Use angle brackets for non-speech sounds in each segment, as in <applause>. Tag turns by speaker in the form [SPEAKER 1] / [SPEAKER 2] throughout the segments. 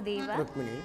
[SPEAKER 1] ವಾಸುದೇವ
[SPEAKER 2] ರುಕ್ಮಿಣಿ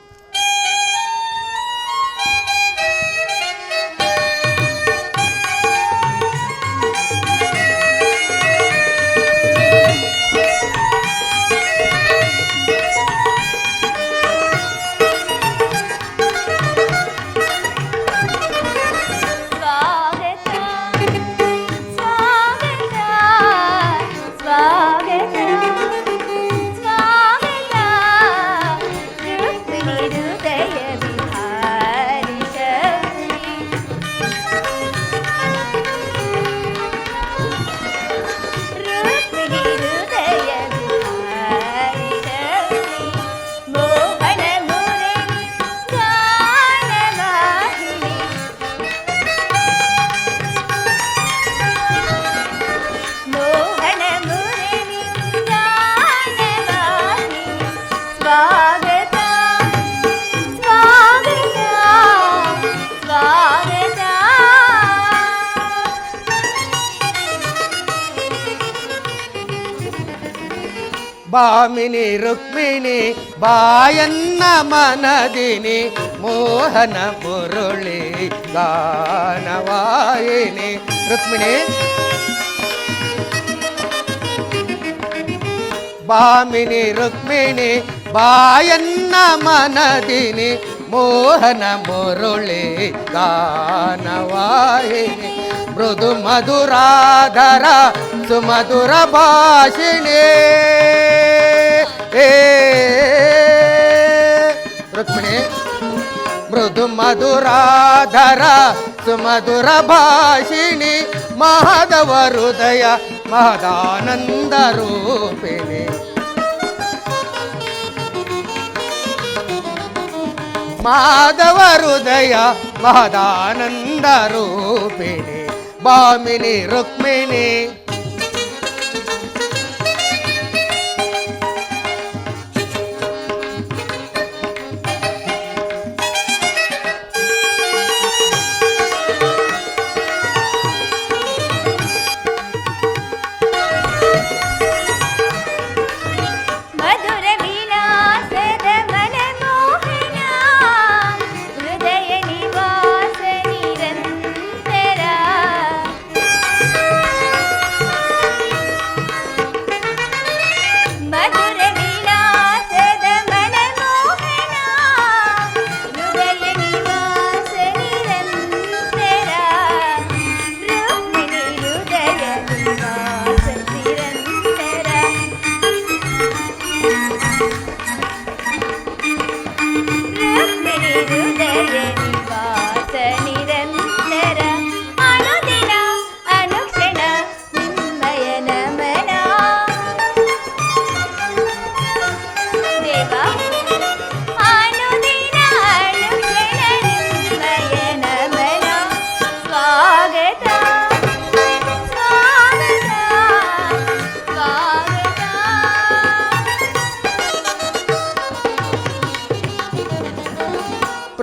[SPEAKER 2] భామిని రుక్మిణి బాయన్న మనదిని మోహన మురళి గానవాయిని
[SPEAKER 1] రుక్మిణి బామిని రుక్మిణి బాయన్న మనదిని మోహన మురళి గానవాయిని ಮೃದು ಮಧುರಾಧರ ಸುಮಧುರ ಭಾಷಿಣಿ ಏ ರುಕ್ಮಿಣಿ ಮೃದು ಮಧುರಾಧರ ಸುಮಧುರ ಭಾಷಿಣಿ ಮಾಧವ ಹೃದಯ ಮಹದಾನಂದ ರೂಪಿಣಿ ಮಾಧವ ಹೃದಯ ಮಹದಾನಂದ ರೂಪಿಣಿ ಬಾಮಿನಿ ರುಕ್ಮಿಣಿ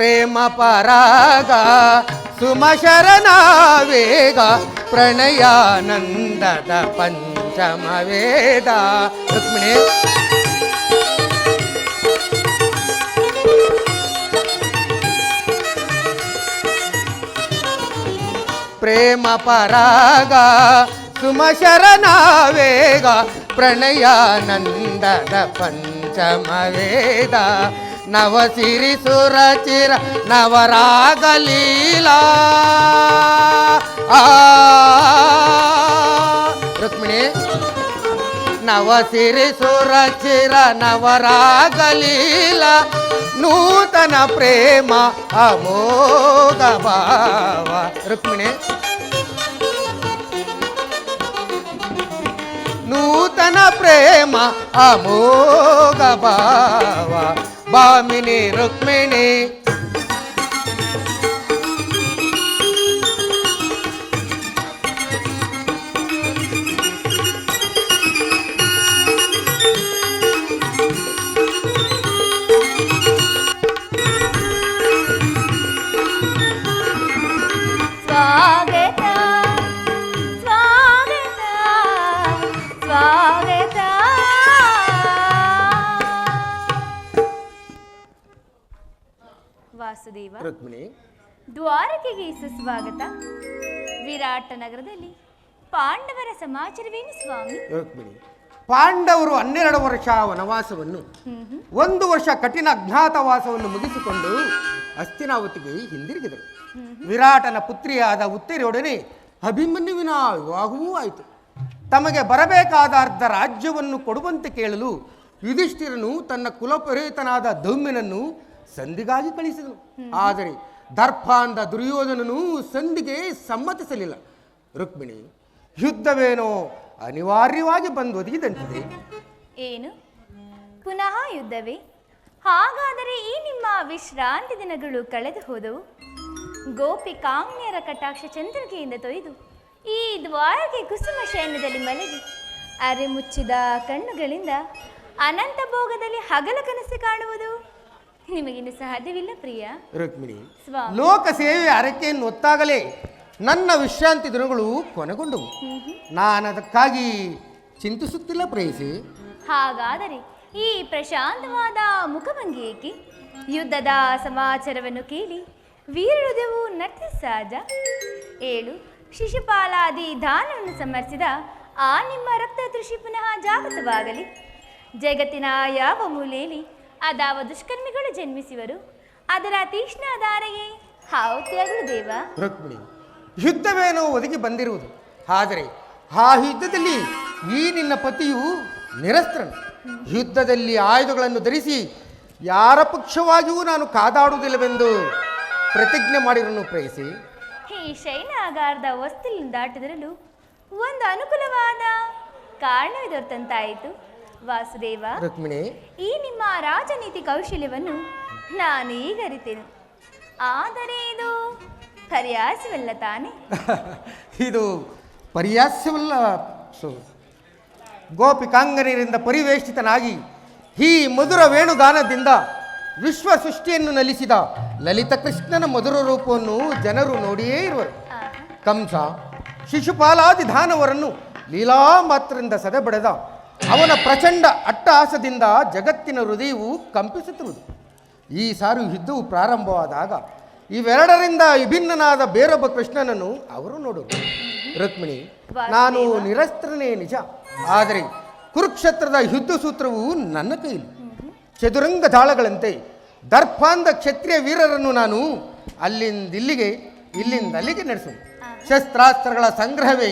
[SPEAKER 1] ಪ್ರೇಮ ಪರಾಗ ಸುಮಶರಣ ವೇಗ ಪ್ರಣಯಾನಂದದ ಪಂಚಮ ವೇದ ರುಕ್ಮಿಣಿ ಪ್ರೇಮ ಪರಾಗ ಸುಮಶರಣ ವೇಗ ಪ್ರಣಯಾನಂದದ ಪಂಚಮ ವೇದ ನವ ಸಿರಿ ಸುರಚಿರ ನವರಾಗಲೀಲಾ ಆ ರುಕ್ಮಿಣಿ ನವ ಸಿರಿ ಸುರಚಿರ ನವರಾಗಲೀಲ ನೂತನ ಪ್ರೇಮ ಅಮೋಘ ಭಾವ ರುಕ್ಮಿಣಿ ನೂತನ ಪ್ರೇಮ ಅಮೋಘ ರುಕ್ಮಿಣಿ
[SPEAKER 2] ದ್ವಾರಕೆಗೆ ಸುಸ್ವಾಗತ ವಿರಾಟ ನಗರದಲ್ಲಿ ಪಾಂಡವರ ಸಮಾಚಾರವೇನು ಸ್ವಾಮಿ?
[SPEAKER 1] ರುಕ್ಮಿಣಿ ಪಾಂಡವರು ಹನ್ನೆರಡು ವರ್ಷ ವನವಾಸವನ್ನು. ಒಂದು ವರ್ಷ ಕಠಿಣ ಅಜ್ಞಾತವಾಸವನ್ನು ಮುಗಿಸಿಕೊಂಡು ಅಸ್ತಿನಾವತಿಗೆ ಹಿಂದಿರುಗಿದರು. ವಿರಾಟನ ಪುತ್ರಿಯಾದ ಉತ್ತರಿಯೊಡನೆ ಅಭಿಮನ್ಯುವಿನ ವಿವಾಹವೂ ಆಯಿತು. ತಮಗೆ ಬರಬೇಕಾದ ಅರ್ಧ ರಾಜ್ಯವನ್ನು ಕೊಡುವಂತೆ ಕೇಳಲು ಯುಧಿಷ್ಠಿರನು ತನ್ನ ಕುಲಪುರೇತನಾದ ಧೌಮ್ಯನನ್ನು ಸಂಧಿಗಾಗಿ ಕಳಿಸಿದನು. ಆದರೆ ದರ್ಭಾಂಧ ದುರ್ಯೋಧನನು ಸಂಧಿಗೆ ಸಮ್ಮತಿಸಲಿಲ್ಲ. ರುಕ್ಮಿಣಿ, ಯುದ್ಧವೇನೋ ಅನಿವಾರ್ಯವಾಗಿ ಬಂದು ಒದಗಿದಂತಿದೆ.
[SPEAKER 2] ಏನು? ಪುನಃ ಯುದ್ಧವೇ? ಹಾಗಾದರೆ ಈ ನಿಮ್ಮ ವಿಶ್ರಾಂತಿ ದಿನಗಳು ಕಳೆದು ಹೋದವು. ಗೋಪಿಕಾಂಗ್ಯರ ಕಟಾಕ್ಷ ಚಂದ್ರಿಕೆಯಿಂದ ತೊಯ್ದು ಈ ದ್ವಾರಕ್ಕೆ ಕುಸುಮ ಶಯನದಲ್ಲಿ ಮಲಗಿ ಅರೆ ಮುಚ್ಚಿದ ಕಣ್ಣುಗಳಿಂದ ಅನಂತ ಭೋಗದಲ್ಲಿ ಹಗಲ ಕನಸು ಕಾಣುವುದು. ನಿಮಗಿನ್ನು ಸಾಧ್ಯವಿಲ್ಲ ಪ್ರಿಯ?
[SPEAKER 1] ರುಕ್ಮಿಣಿ
[SPEAKER 2] ಸ್ವಾಮಿ.
[SPEAKER 1] ಲೋಕ ಸೇವೆ ಅರಕೆಯನ್ನು ಒತ್ತಾಗಲೇ ನನ್ನ ವಿಶ್ರಾಂತಿ ದಿನಗಳು ಕೊನೆಗೊಂಡವು ನಾನು ಅದಕ್ಕಾಗಿ ಚಿಂತಿಸುತ್ತಿಲ್ಲ ಪ್ರೇಯಸಿ
[SPEAKER 2] ಹಾಗಾದರೆ ಈ ಪ್ರಶಾಂತವಾದ ಮುಖಭಂಗಿ ಏಕೆ? ಯುದ್ಧದ ಸಮಾಚಾರವನ್ನು ಕೇಳಿ ವೀರಹೃದಯವು ನರ್ತಿಸ ಸಹಜ ಏಳು ಶಿಶುಪಾಲಾದಿ ದಾನವನ್ನು ಸಮರ್ಸಿದ ಆ ನಿಮ್ಮ ರಕ್ತ ತೃಷಿ ಪುನಃ ಜಾಗೃತವಾಗಲಿ. ಜಗತ್ತಿನ ಯಾವ ಮೂಲೆಯಲ್ಲಿ ಅದಾವ ದುಷ್ಕರ್ಮಿಗಳು ಜನ್ಮಿಸುವರು. ಅದರ ತೀಕ್ಷ್ಣ ಧಾರೆಯೇ ಹಾವುತಿಯಾಗಲು ದೇವ.
[SPEAKER 1] ರುಕ್ಮಿಣಿ ಯುದ್ಧವೇನೋ ಒದಗಿ ಬಂದಿರುವುದು. ಆದರೆ ಆ ಯುದ್ಧದಲ್ಲಿ ಈ ನಿನ್ನ ಪತಿಯು ನಿರಸ್ತ್ರನು. ಯುದ್ಧದಲ್ಲಿ ಆಯುಧಗಳನ್ನು ಧರಿಸಿ ಯಾರ ಪಕ್ಷವಾಗಿಯೂ ನಾನು ಕಾದಾಡುವುದಿಲ್ಲವೆಂದು ಪ್ರತಿಜ್ಞೆ ಮಾಡಿರನ್ನು ಪ್ರಯಿಸಿ
[SPEAKER 2] ಈ ಶೈನಾಗಾರದ ವಸ್ತುಲಿಂದ ದಾಟಿದರಲು ಒಂದು ಅನುಕೂಲವಾದ ಕಾರಣವಿದೊರ್ತಂತಾಯಿತು ವಾಸುದೇವ
[SPEAKER 1] ರುಕ್ಮಿಣಿ
[SPEAKER 2] ಈ ನಿಮ್ಮ ರಾಜನೀತಿ ಕೌಶಲ್ಯವನ್ನು ನಾನು ಈಗ ಅರಿತೆನು ಆದರೆ ಇದು ಪರ್ಯಾಸವಲ್ಲ ತಾನೆ? <laughs>
[SPEAKER 1] ಇದು ಪರ್ಯಾಸ್ಯವಲ್ಲ ಸು ಗೋಪಿಕಾಂಗನರಿಂದ ಪರಿವೇಷ್ಟಿತನಾಗಿ ಈ ಮಧುರ ವೇಣುಗಾನದಿಂದ ವಿಶ್ವ ಸೃಷ್ಟಿಯನ್ನು ನಲಿಸಿದ ಲಲಿತ ಕೃಷ್ಣನ ಮಧುರ ರೂಪವನ್ನು ಜನರು ನೋಡಿಯೇ ಇರುವರು. ಕಂಸ ಶಿಶುಪಾಲಾದಿ ದಾನವರನ್ನು ಲೀಲಾ ಮಾತ್ರದಿಂದ ಸದೆಬಡೆದ ಅವನ ಪ್ರಚಂಡ ಅಟ್ಟಹಾಸದಿಂದ ಜಗತ್ತಿನ ಹೃದಯವು ಕಂಪಿಸುತ್ತಿರುವುದು. ಈ ಸಾರು ಯುದ್ಧವು ಪ್ರಾರಂಭವಾದಾಗ ಇವೆರಡರಿಂದ ವಿಭಿನ್ನನಾದ ಬೇರೊಬ್ಬ ಕೃಷ್ಣನನ್ನು ಅವರು ನೋಡುವರು ರುಕ್ಮಿಣಿ ನಾನು ನಿರಸ್ತ್ರನೇ ನಿಜ ಆದರೆ ಕುರುಕ್ಷೇತ್ರದ ಯುದ್ಧ ಸೂತ್ರವು ನನ್ನ ಕೈಲಿ. ಚದುರಂಗ ದಾಳಗಳಂತೆ ದರ್ಪಾಂಧ ಕ್ಷತ್ರಿಯ ವೀರರನ್ನು ನಾನು ಅಲ್ಲಿಂದಿಲ್ಲಿಗೆ ಇಲ್ಲಿಂದಲ್ಲಿಗೆ ಇಲ್ಲಿಂದ ಅಲ್ಲಿಗೆ ನಡೆಸುವೆ ಶಸ್ತ್ರಾಸ್ತ್ರಗಳ ಸಂಗ್ರಹವೇ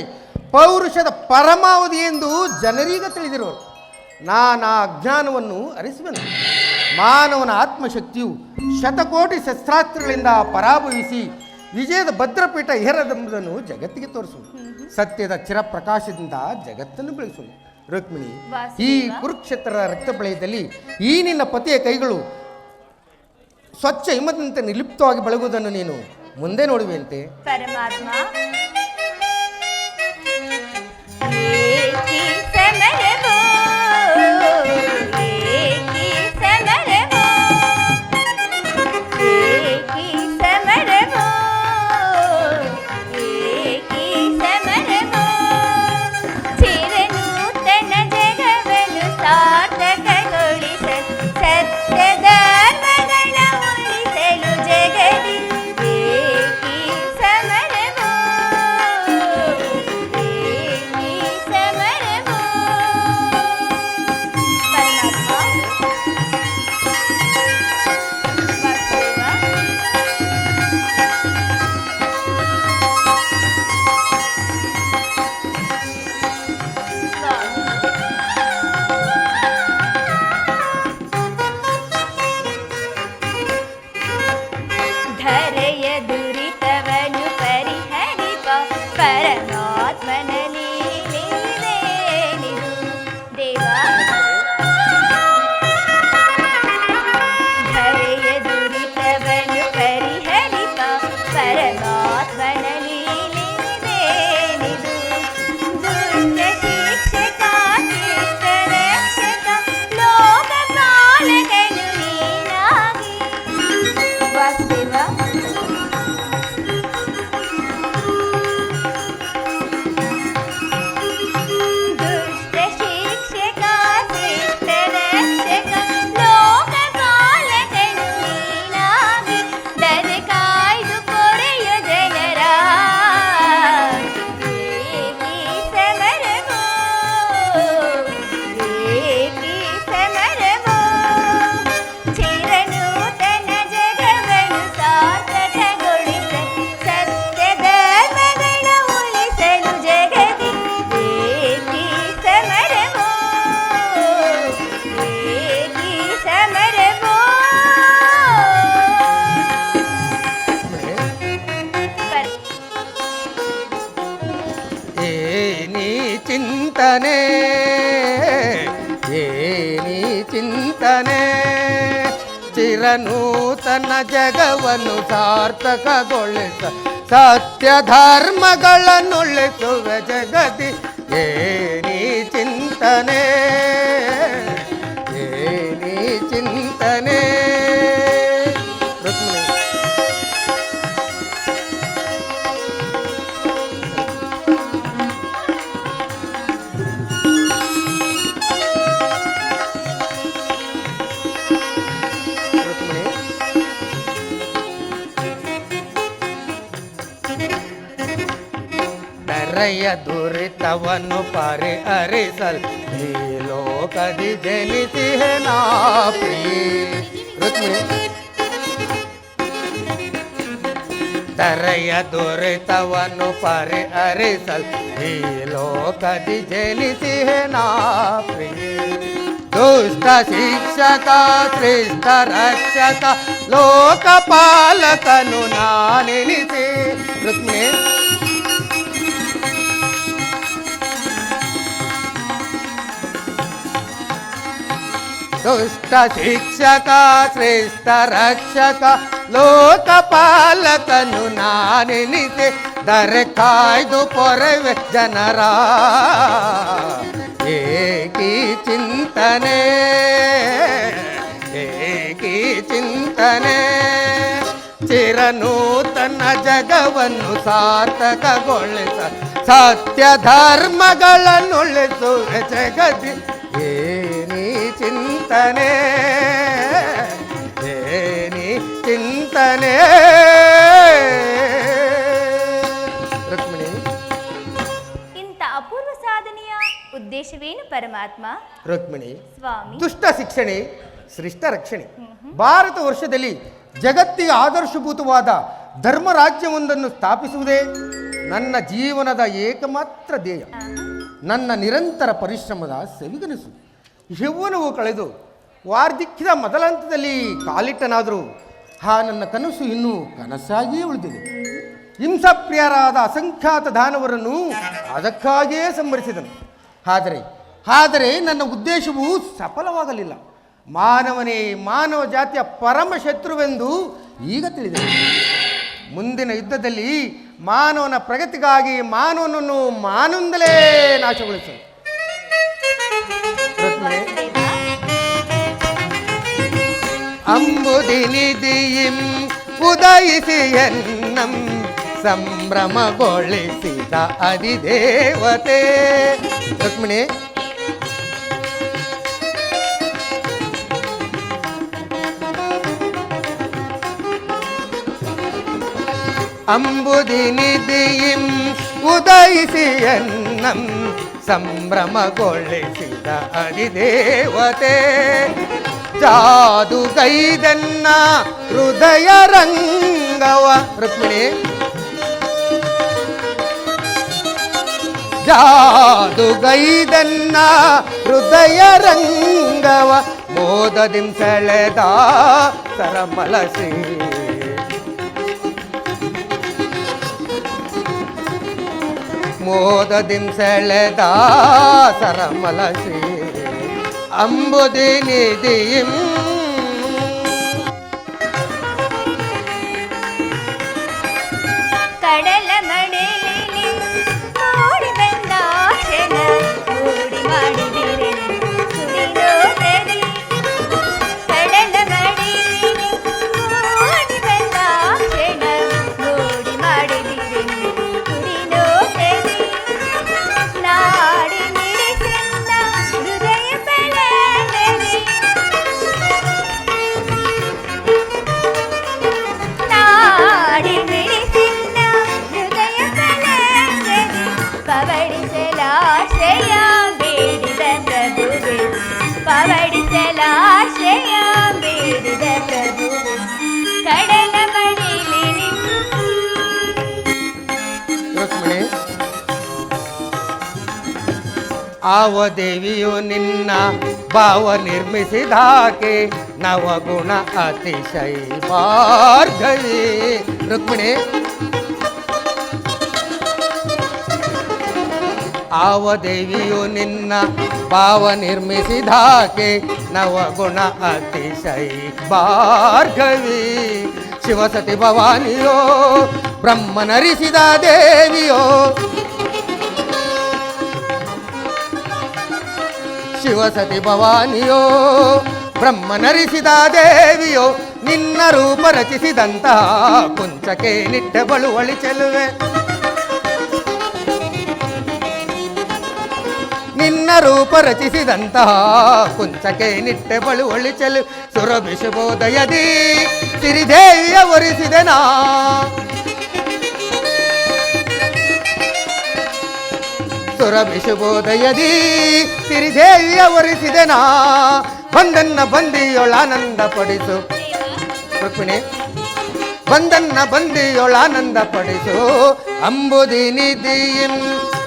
[SPEAKER 1] ಪೌರುಷದ ಪರಮಾವಧಿ ಎಂದು ಜನರೀಗ ತಿಳಿದಿರೋರು ನಾನು ಆ ಅಜ್ಞಾನವನ್ನು ಅರಿಸುವೆನು. ಮಾನವನ ಆತ್ಮಶಕ್ತಿಯು ಶತಕೋಟಿ ಶಸ್ತ್ರಾಸ್ತ್ರಗಳಿಂದ ಪರಾಭವಿಸಿ ವಿಜಯದ ಭದ್ರಪೀಠ ಏರದೆಂಬುದನ್ನು ಜಗತ್ತಿಗೆ ತೋರಿಸುವುದು. ಸತ್ಯದ ಚಿರಪ್ರಕಾಶದಿಂದ ಜಗತ್ತನ್ನು ಬೆಳೆಸುವುದು. ರುಕ್ಮಿಣಿ ಈ ಕುರುಕ್ಷೇತ್ರ ರಕ್ತ ಬೆಳೆಯದಲ್ಲಿ ಈ ನಿನ್ನ ಪತಿಯ ಕೈಗಳು ಸ್ವಚ್ಛ ಹಿಮದಂತೆ ನಿರ್ಲಿಪ್ತವಾಗಿ ಬೆಳಗುವುದನ್ನು ನೀನು ಮುಂದೆ ನೋಡುವೆಯಂತೆ.
[SPEAKER 2] ಪರಮಾತ್ಮ what man is. ಜಗವನ್ನು ಸಾರ್ಥಕಗೊಳಿಸ ಸತ್ಯ
[SPEAKER 1] ಧರ್ಮಗಳನ್ನುಳಿಸುವ ಜಗತಿ ಏನಿ ಚಿಂತನೆ. ರಯ್ಯ ದುರಿತವನ್ನು ಪರಿಹರಿಸಲ್ ಈ ಲೋಕದಿ ಜನಿಸಿಹೆ ನಾ ಪ್ರಿಯೆ ರುಕ್ಮಿಣಿ ದರೆಯ ದುರಿತವನ್ನು ಪರಿಹರಿಸಲ್ ಈ ಲೋಕದಿ ಜನಿಸಿಹೆ ನಾ ಪ್ರಿಯೆ ದುಷ್ಟ ಶಿಕ್ಷಕ ಶ್ರೇಷ್ಠ ರಕ್ಷಕ ಲೋಕಪಾಲಕನು ನಾನೆನಿಸಿ ರುಕ್ಮಿಣಿ ದುಷ್ಟ ಶಿಕ್ಷಕ ಶ್ರೇಷ್ಠ ರಕ್ಷಕ ಲೋಕಪಾಲಕನು ನಾನೆನಿಸೆ ದರೆ ಕಾಯ್ದು ಪೊರವೆ ಜನರ ಏಕಿ ಚಿಂತನೆ ಏಕಿ ಚಿಂತನೆ ಚಿರನೂತನ ಜಗವನ್ನು ಸಾರ್ಥಕಗೊಳಿಸ ಸತ್ಯ ಧರ್ಮಗಳನ್ನುಳಿಸುವ ಜಗದಿ ಏನಿ ಚಿಂತನೆ ಏನಿ ಚಿಂತನೆ? ರುಕ್ಮಿಣಿ.
[SPEAKER 2] ಇಂಥ ಅಪೂರ್ವ ಸಾಧನೆಯ ಉದ್ದೇಶವೇನು ಪರಮಾತ್ಮ?
[SPEAKER 1] ರುಕ್ಮಿಣಿ.
[SPEAKER 2] ಸ್ವಾಮಿ.
[SPEAKER 1] ದುಷ್ಟ ಶಿಕ್ಷಣೆ ಶ್ರೇಷ್ಠ ರಕ್ಷಣೆ. ಭಾರತ ವರ್ಷದಲ್ಲಿ ಜಗತ್ತಿಗೆ ಆದರ್ಶಭೂತವಾದ ಧರ್ಮ ರಾಜ್ಯವೊಂದನ್ನು ಸ್ಥಾಪಿಸುವುದೇ ನನ್ನ ಜೀವನದ ಏಕಮಾತ್ರ ಧ್ಯೇಯ. ನನ್ನ ನಿರಂತರ ಪರಿಶ್ರಮದ ಸವಿಗನಸು. ಯೌವನವು ಕಳೆದು ವಾರ್ಧಿಕ್ಯದ ಮೊದಲ ಹಂತದಲ್ಲಿ ಕಾಲಿಟ್ಟನಾದರೂ ಆ ನನ್ನ ಕನಸು ಇನ್ನೂ ಕನಸಾಗಿಯೇ ಉಳಿದಿದೆ. ಹಿಂಸಪ್ರಿಯರಾದ ಅಸಂಖ್ಯಾತ ದಾನವರನ್ನು ಅದಕ್ಕಾಗಿಯೇ ಸಂಭರಿಸಿದನು ಆದರೆ ಆದರೆ ನನ್ನ ಉದ್ದೇಶವು ಸಫಲವಾಗಲಿಲ್ಲ. ಮಾನವನೇ, ಮಾನವ ಜಾತಿಯ ಪರಮ ಶತ್ರುವೆಂದು ಈಗ ತಿಳಿದೆ ಮುಂದಿನ ಯುದ್ಧದಲ್ಲಿ ಮಾನವನ ಪ್ರಗತಿಗಾಗಿ ಮಾನವನನ್ನು ಮಾನೊಂದಲೇ ನಾಶಗೊಳಿಸಲು ರುಕ್ಮಿಣಿ
[SPEAKER 2] ವಾಸುದೇವ,
[SPEAKER 1] ಅಂಬುದಿನಿದಿಯಿಂ ಉದಯಿಸಿ ಎನ್ನಂ ಸಂಭ್ರಮಗೊಳಿಸಿದ ಅಧಿದೇವತೆ ರುಕ್ಮಿಣಿ ಅಂಬುದಿನಿದಿಯಿಂ ಉದಯಿಸಿ ಎನ್ನಂ ಸಂಭ್ರಮಗೊಳಿಸಿದ ಅಧಿದೇವತೆ ಜಾದುಗೈದನ್ನ ಹೃದಯ ರಂಗವ ರುಕ್ಮಿಣಿ. ಜಾದುಗೈದನ್ನ ಹೃದಯ ರಂಗವ ಮೋದದಿಂ ಸೆಳೆದ ಸರಮಲಸಿ. ಮೋದದಿಂ ಸೆಳೆದ ಸರಮಲಸಿ ಅಂಬುದಿ ನಿಧಿಯಿಂ ಆವ ದೇವಿಯು ನಿನ್ನ ಭಾವ ನಿರ್ಮಿಸಿದಾಕೆ ನವಗುಣ ಅತಿಶಯ ಭಾರ್ಗವಿ ರುಕ್ಮಿಣಿ ಆವ ದೇವಿಯು ನಿನ್ನ ಭಾವ ನಿರ್ಮಿಸಿದಾಕೆ ನವಗುಣ ಅತಿಶಯ ಭಾರ್ಗವಿ ಶಿವಸತಿ ಭವಾನಿಯೋ, ಬ್ರಹ್ಮನರಿಸಿದ ದೇವಿಯೋ ಶಿವಸತಿ ಭವಾನಿಯೋ, ಬ್ರಹ್ಮನರಿಸಿದ ದೇವಿಯೋ, ನಿನ್ನ ರೂಪ ರಚಿಸಿದಂತಹ ಕುಂಚಕ್ಕೆ ನಿಟ್ಟ ಬಳುವಳಿ ಚೆಲುವೆ. ನಿನ್ನ ರೂಪ ರಚಿಸಿದಂತಹ ಕುಂಚಕ್ಕೆ ನಿಟ್ಟೆ ಬಳುವಳಿ ಚೆಲು ಸುರಭಿಷಬೋದಯದಿ ಸಿರಿದೇವಿಯ ಒರಿಸಿದೆ ನಾ ಸುರಭಿಷುಬೋದಯದಿ ಸಿರಿದೇವಿಯ ಒರಿಸಿದೆನಾ? ಬಂದನ್ನ ಬಂದಿಯೊಳಾನಂದ ಪಡಿಸು. ರುಕ್ಮಿಣಿ, ಬಂದನ್ನ ಬಂದಿಯೊಳಾನಂದ ಪಡಿಸು. ಅಂಬುದಿ ನಿಧಿಯಂ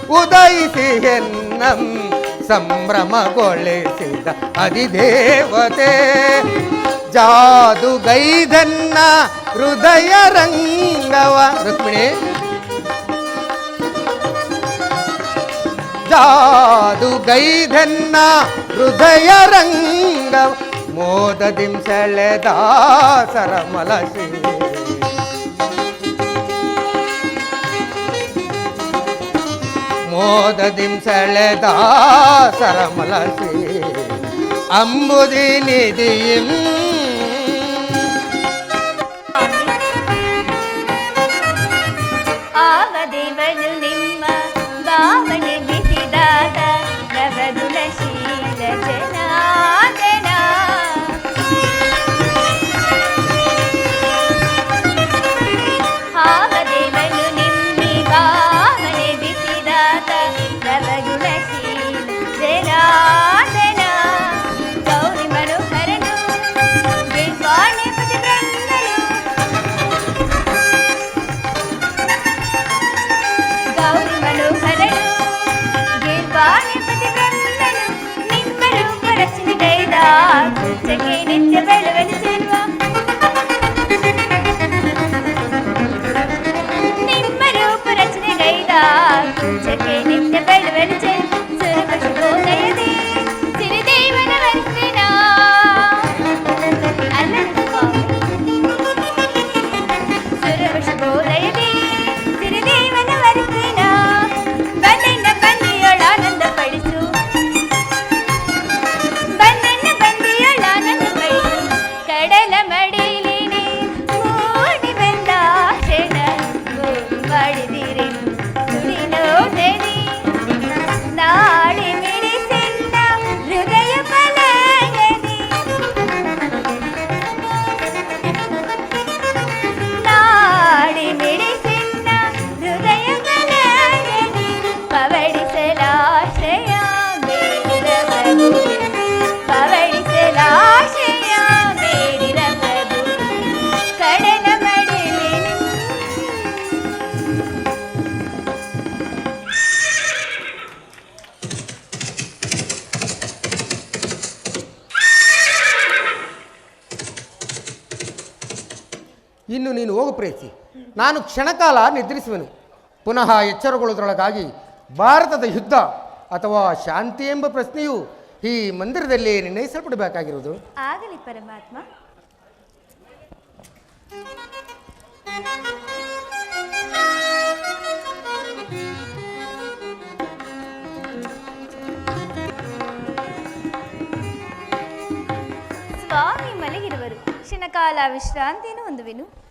[SPEAKER 1] ಉದಯಿಸಿ ಎನ್ನಂ ಸಂಭ್ರಮಗೊಳಿಸಿದ ಅಧಿದೇವತೆ. ಜಾದುಗೈದನ್ನ ಹೃದಯ ರಂಗವ. ರುಕ್ಮಿಣಿ ಜಾದುಗೈದನ್ನ ಹೃದಯ ರಂಗ ಮೋದದಿಂ ಸೆಳೆದ ಸರಮಲಸಿ ಮೋದದಿಂ ಸೆಳೆದ ಸರಮಲಸಿ ಅಂಬುದಿ ನಿಧಿಯಿಂ
[SPEAKER 2] ಕುಂಚಕ್ಕೆ ನಿತ್ಯ ಬೆಳವಲು ಚೆಲ್ವ ನಿಮ್ಮ ರೂಪ ರಚನೆ ಗೈದ ಕುಂಚಕ್ಕೆ ನಿತ್ಯ ಬೆಳವಲು
[SPEAKER 1] ಇನ್ನು ನೀನು ಹೋಗು ಪ್ರೇಯಸಿ ನಾನು ಕ್ಷಣಕಾಲ ನಿದ್ರಿಸುವೆನು. ಪುನಃ ಎಚ್ಚರಗೊಳ್ಳುವುದರೊಳಗಾಗಿ ಭಾರತದ ಯುದ್ಧ ಅಥವಾ ಶಾಂತಿ ಎಂಬ ಪ್ರಶ್ನೆಯು ಈ ಮಂದಿರದಲ್ಲಿ ನಿರ್ಣಯಿಸಲ್ಪಡಬೇಕಾಗಿರುವುದು.
[SPEAKER 2] ಆಗಲಿ ಪರಮಾತ್ಮ. ಸ್ವಾಮಿ ಮಲಗಿರುವರು. ಕ್ಷಣಕಾಲ ವಿಶ್ರಾಂತಿಯನ್ನು ಹೊಂದುವೆನು.